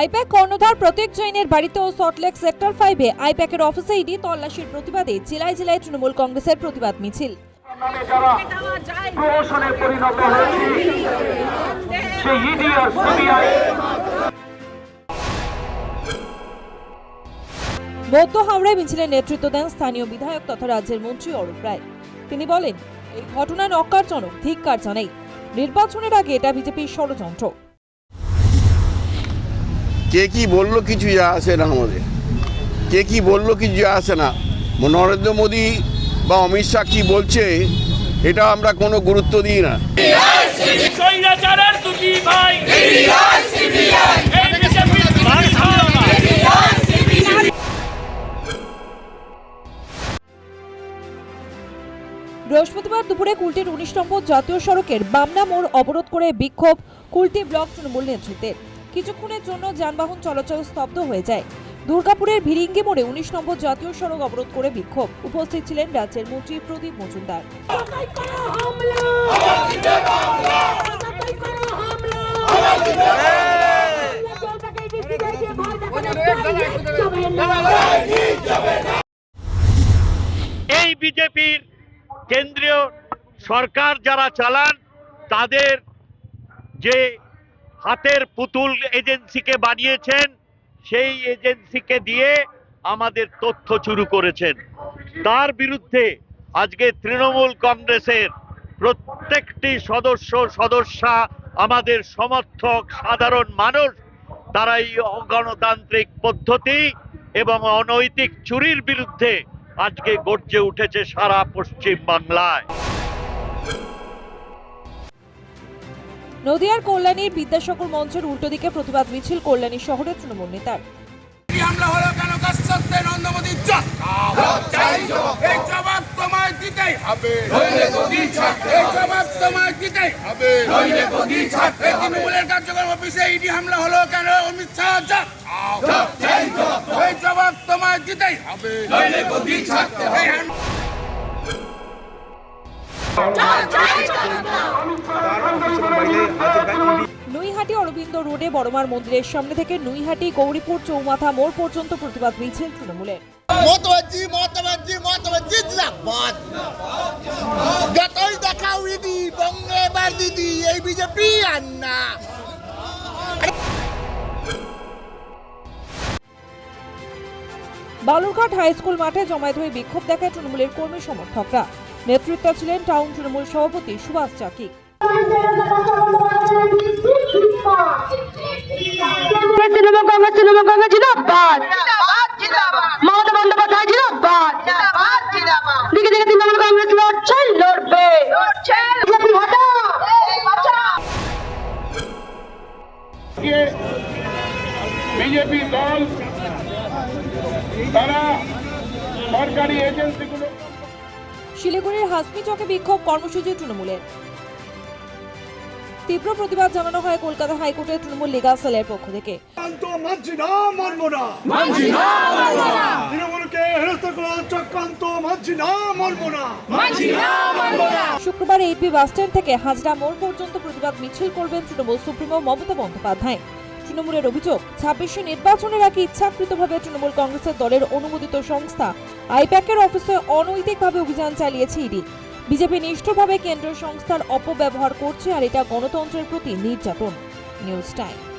I-PAC কর্ণধার প্রতীক জৈনের বাড়িতে ও Salt Lake sector ফাইভে আইপ্যাকের অফিসে ইডি তল্লাশির প্রতিবাদে জেলায় জেলায় তৃণমূল কংগ্রেসের প্রতিবাদ মিছিল। নামে যারা প্রহসনে পরিণত হয়েছে সেই ইডি আর সিবিআই। মধ্য হাওড়ায় মিছিলের নেতৃত্ব দেন স্থানীয় বিধায়ক তথা রাজ্যের মন্ত্রী অরূপ রায়। তিনি বলেন এই ঘটনা নক্কারজনক ধিক্কার জানাই নির্বাচনের আগে এটা বিজেপির ষড়যন্ত্র। কে কি বলল কিছু যা আসে না আমাদের। কে কি বলল কিছু যা আসে না। নরেন্দ্র মোদী বা অমিত শাহ কি বলছে এটা আমরা কোনো গুরুত্ব দিই না। বৃহস্পতিবার দুপুরে কুলটির উনিশ নম্বর জাতীয় সড়কের বামনা মোড় অবরোধ করে বিক্ষোভ। কুলটি ব্লক তৃণমূল নেতৃত্বের কিছুক্ষণের জন্য যানবাহন চলাচল স্তব্ধ হয়ে যায়। দুর্গাপুরের ভিরিঙ্গি মোড়ে উনিশ নম্বর জাতীয় সড়ক অবরোধ করে বিক্ষোভ। উপস্থিত ছিলেন রাজ্যের মন্ত্রী প্রদীপ মজুমদার। কেন্দ্রীয় সরকার যারা চালান, তাদের যে হাতের পুতুল এজেন্সিকে বানিয়েছেন, সেই এজেন্সিকে দিয়ে আমাদের তথ্য শুরু করেছেন। তার বিরুদ্ধে আজকে তৃণমূল কংগ্রেসের প্রত্যেকটি সদস্য, সদস্যা, আমাদের সমর্থক, সাধারণ মানুষ, তারা এই অগণতান্ত্রিক পদ্ধতি এবং অনৈতিক চুরির বিরুদ্ধে আজকে গর্জে উঠেছে সারা পশ্চিম বাংলায়। নদিয়ার কল্যাণীর বিদ্যাসাগর মঞ্চের উল্টো দিকে প্রতিবাদ মিছিল কল্যাণী শহরের তৃণমূল নেতার। হামলা হলো কেন? কাশ্যপে নন্দমোদী জবাব। তোমায় দিতেই হবে। জবাব তোমায় দিতেই হবে। তৃণমূলের কার্যক্রম অফিসে ইডি হামলা হলো কেন? অমিত শাহ হবে। নৈহাটি অরবিন্দ রোডে বড়মার মন্দিরের সামনে থেকে নৈহাটি গৌরীপুর চৌমাথা মোড় পর্যন্ত প্রতিবাদ মিছিল তৃণমূলের। মতবাজি মতবাজি মতবাজি জিন্দাবাদ। যতই দেখাও ইদি বঙ্গে দিদি এই বিজেপি আর না। বালুরঘাট হাই স্কুল মাঠে জমায়েত হয়ে বিক্ষোভ দেখায় তৃণমূলের কর্মী সমর্থকরা। নেতৃত্বে ছিলেন টাউন তৃণমূল সভাপতি সুভাষ চাকি। বিজেপি দল তারা সরকারি এজেন্সিগুলো শিলিগুড়ির হাসমি চকে বিক্ষোভ কর্মসূচি তৃণমূলের। তীব্র প্রতিবাদ জানানো হয় কলকাতা হাইকোর্টের তৃণমূল লিগাল সেলের পক্ষ থেকে। শুক্রবার এইপি বাসস্ট্যান্ড থেকে হাজরা মোড় পর্যন্ত প্রতিবাদ মিছিল করবেন তৃণমূল সুপ্রিমো মমতা বন্দ্যোপাধ্যায়। তৃণমূলের অভিযোগ, ছাব্বিশে নির্বাচনের আগে ইচ্ছাকৃতভাবে তৃণমূল কংগ্রেসের দলের অনুমোদিত সংস্থা আইপ্যাকের অফিসে অনৈতিকভাবে অভিযান চালিয়েছে ইডি। বিজেপি নিষ্ঠভাবে কেন্দ্রীয় সংস্থার অপব্যবহার করছে আর এটা গণতন্ত্রের প্রতি নির্যাতন। News time.